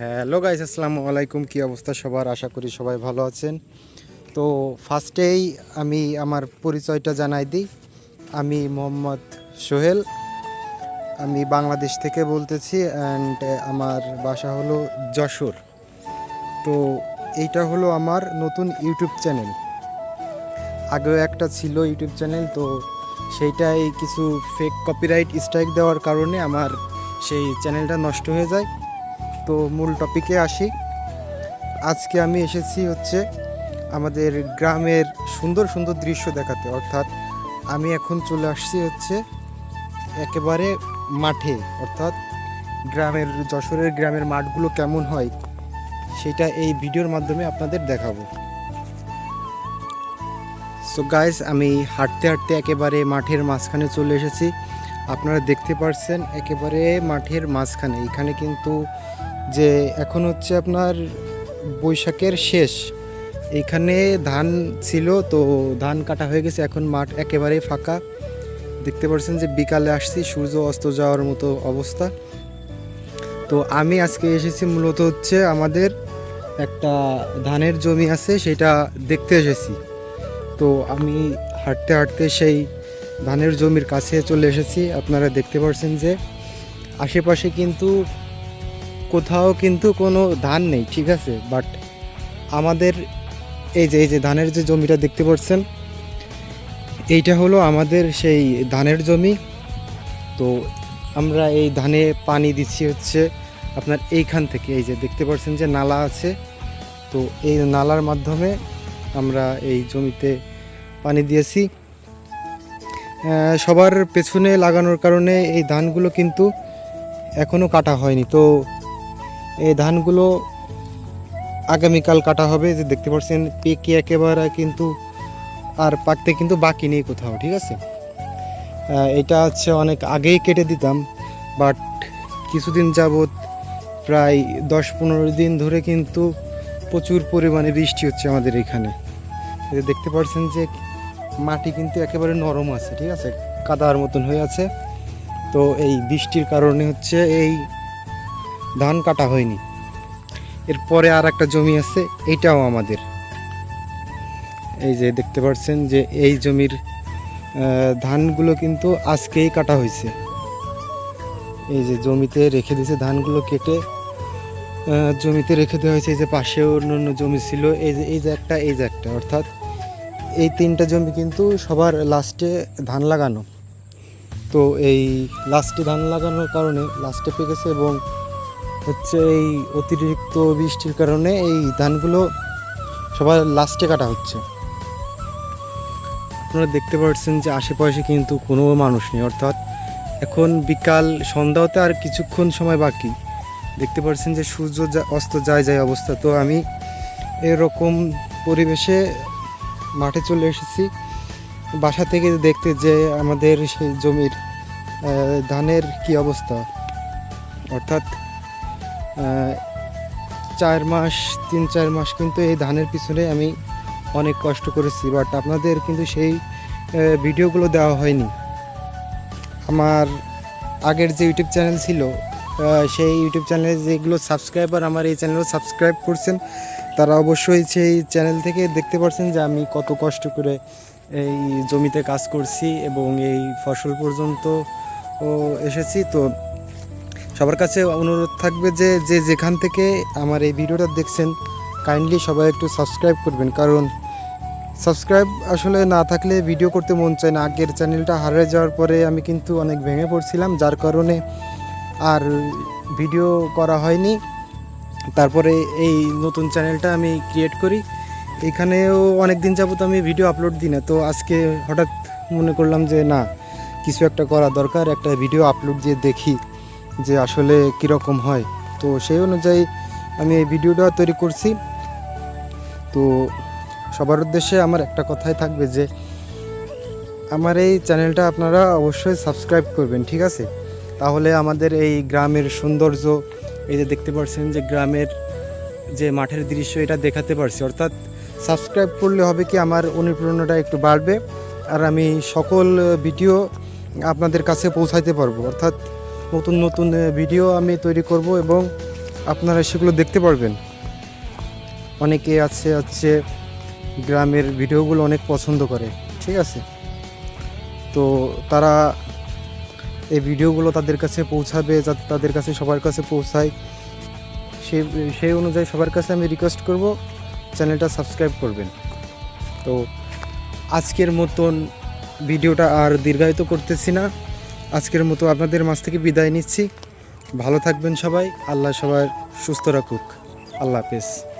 Hello guys আসসালামু আলাইকুম। কি অবস্থা সবার? আশা করি সবাই ভালো আছেন। তো ফার্স্টেই আমি আমার পরিচয়টা জানাই দিই। আমি মোহাম্মদ সোহেল। আমি বাংলাদেশ থেকে বলতেছি অ্যান্ড আমার বাসা হলো যশোর। তো এইটা হলো আমার নতুন ইউটিউব চ্যানেল। আগেও একটা ছিল ইউটিউব চ্যানেল, তো সেইটাই কিছু ফেক কপিরাইট স্ট্রাইক দেওয়ার কারণে আমার সেই চ্যানেলটা নষ্ট হয়ে যায়। তো মূল টপিকে আসি। আজকে আমি এসেছি হচ্ছে আমাদের গ্রামের সুন্দর সুন্দর দৃশ্য দেখাতে। অর্থাৎ আমি এখন চলে আসছি হচ্ছে একেবারে মাঠে। অর্থাৎ গ্রামের যশোরের গ্রামের মাঠগুলো কেমন হয় সেটা এই ভিডিওর মাধ্যমে আপনাদের দেখাবো। সো গাইস আমি হাঁটতে হাঁটতে একেবারে মাঠের মাঝখানে চলে এসেছি। আপনারা দেখতে পারছেন একেবারে মাঠের মাঝখানে। এখানে কিন্তু যে এখন হচ্ছে আপনার বৈশাখের শেষ। এইখানে ধান ছিল, তো ধান কাটা হয়ে গেছে, এখন মাঠ একেবারে ফাঁকা। দেখতে পাচ্ছেন যে বিকালে আসছি, সূর্য অস্ত যাওয়ার মতো অবস্থা। তো আমি আজকে এসেছি মূলত হচ্ছে আমাদের একটা ধানের জমি আছে, সেটা দেখতে এসেছি। তো আমি হাঁটতে হাঁটতে সেই ধানের জমির কাছে চলে এসেছি। আপনারা দেখতে পাচ্ছেন যে আশেপাশে কিন্তু কোথাও কিন্তু কোনো ধান নেই, ঠিক আছে? বাট আমাদের এই যে এই যে ধানের যে জমিটা দেখতে পাচ্ছেন, এইটা হলো আমাদের সেই ধানের জমি। তো আমরা এই ধানে পানি দিচ্ছি হচ্ছে আপনার এইখান থেকে, এই যে দেখতে পাচ্ছেন যে নালা আছে। তো এই নালার মাধ্যমে আমরা এই জমিতে পানি দিয়েছি। সবার পেছনে লাগানোর কারণে এই ধানগুলো কিন্তু এখনও কাটা হয়নি। তো এই ধানগুলো আগামীকাল কাটা হবে, যে দেখতে পাচ্ছেন পেকে একেবারে কিন্তু আর পাকতে কিন্তু বাকি নেই কোথাও, ঠিক আছে? এটা হচ্ছে অনেক আগেই কেটে দিতাম বাট কিছুদিন যাবৎ প্রায় দশ পনেরো দিন ধরে কিন্তু প্রচুর পরিমাণে বৃষ্টি হচ্ছে আমাদের এখানে। দেখতে পাচ্ছেন যে মাটি কিন্তু একেবারে নরম আছে, ঠিক আছে? কাদার মতন হয়ে আছে। তো এই বৃষ্টির কারণে হচ্ছে এই ধান কাটা হয়নি। এরপরে আর একটা জমি আছে, এইটাও আমাদের। এই যে দেখতে পাচ্ছেন যে এই জমির ধানগুলো কিন্তু আজকেই কাটা হয়েছে। এই যে জমিতে রেখে দিয়েছে, ধানগুলো কেটে জমিতে রেখে দেওয়া হয়েছে। এই যে পাশে অন্য অন্য জমি ছিল, এই যে এই যে একটা, এই যে একটা, অর্থাৎ এই তিনটা জমি কিন্তু সবার লাস্টে ধান লাগানো। তো এই লাস্টে ধান লাগানোর কারণে লাস্টে পেকেছে এবং হচ্ছে এই অতিরিক্ত বৃষ্টির কারণে এই ধানগুলো সবার লাস্টে কাটা হচ্ছে। আপনারা দেখতে পাচ্ছেন যে আশেপাশে কিন্তু কোনো মানুষ নেই, অর্থাৎ এখন বিকাল সন্ধ্যাতে আর কিছুক্ষণ সময় বাকি। দেখতে পাচ্ছেন যে সূর্য অস্ত যায় যায় অবস্থা। তো আমি এরকম পরিবেশে মাঠে চলে এসেছি। বাসা থেকে দেখতে যে আমাদের সেই জমির ধানের কি অবস্থা। অর্থাৎ চার মাস, তিন, চার মাস কিন্তু এই ধানের পিছনে আমি অনেক কষ্ট করেছি বাট আপনাদের কিন্তু সেই ভিডিওগুলো দেওয়া হয়নি। আমার আগের যে ইউটিউব চ্যানেল ছিল সেই ইউটিউব চ্যানেলে যেগুলো সাবস্ক্রাইবার আমার এই চ্যানেলও সাবস্ক্রাইব করছেন, তারা অবশ্যই সেই চ্যানেল থেকে দেখতে পাচ্ছেন যে আমি কত কষ্ট করে এই জমিতে কাজ করছি এবং এই ফসল পর্যন্ত এসেছি। তো সবার কাছে অনুরোধ থাকবে যে যে যেখান থেকে আমার এই ভিডিওটা দেখছেন কাইন্ডলি সবাই একটু সাবস্ক্রাইব করবেন। কারণ সাবস্ক্রাইব আসলে না থাকলে ভিডিও করতে মন চায় না। আগের চ্যানেলটা হারিয়ে যাওয়ার পরে আমি কিন্তু অনেক ভেঙে পড়ছিলাম, যার কারণে আর ভিডিও করা হয়নি। তারপরে এই নতুন চ্যানেলটা আমি ক্রিয়েট করি। এখানেও অনেক দিন যাবত আমি ভিডিও আপলোড দিই না। তো আজকে হঠাৎ মনে করলাম যে, না, কিছু একটা করা দরকার, একটা ভিডিও আপলোড দিয়ে দেখি। যে আসলে কীরকম হয়। তো সেই অনুযায়ী আমি এই ভিডিওটা তৈরি করছি। তো সবার উদ্দেশ্যে আমার একটা কথাই থাকবে যে, আমার এই চ্যানেলটা আপনারা অবশ্যই সাবস্ক্রাইব করবেন, ঠিক আছে? তাহলে আমাদের এই গ্রামের সৌন্দর্য, এই যে দেখতে পাচ্ছেন যে গ্রামের যে মাঠের দৃশ্য, এটা দেখাতে পারছি। অর্থাৎ সাবস্ক্রাইব করলে হবে কি আমার অনুপ্রেরণাটা একটু বাড়বে। আর আমি সকল ভিডিও আপনাদের কাছে পৌঁছাইতে পারব। অর্থাৎ নতুন নতুন ভিডিও আমি তৈরি করব এবং আপনারা সেগুলো দেখতে পারবেন। অনেকে আছে হচ্ছে গ্রামের ভিডিওগুলো অনেক পছন্দ করে, ঠিক আছে? তো তারা এই ভিডিওগুলো তাদের কাছে পৌঁছাবে যাতে তাদের কাছে, সবার কাছে পৌঁছায়। সেই সেই অনুযায়ী সবার কাছে আমি রিকোয়েস্ট করব, চ্যানেলটা সাবস্ক্রাইব করবেন। তো আজকের মতন ভিডিওটা আর দীর্ঘায়িত করতেছি না। আজকের মতো আপনাদের মাছ থেকে বিদায় নিচ্ছি। ভালো থাকবেন সবাই। আল্লাহ সবার সুস্থ রাখুক। আল্লাহ হাফেজ।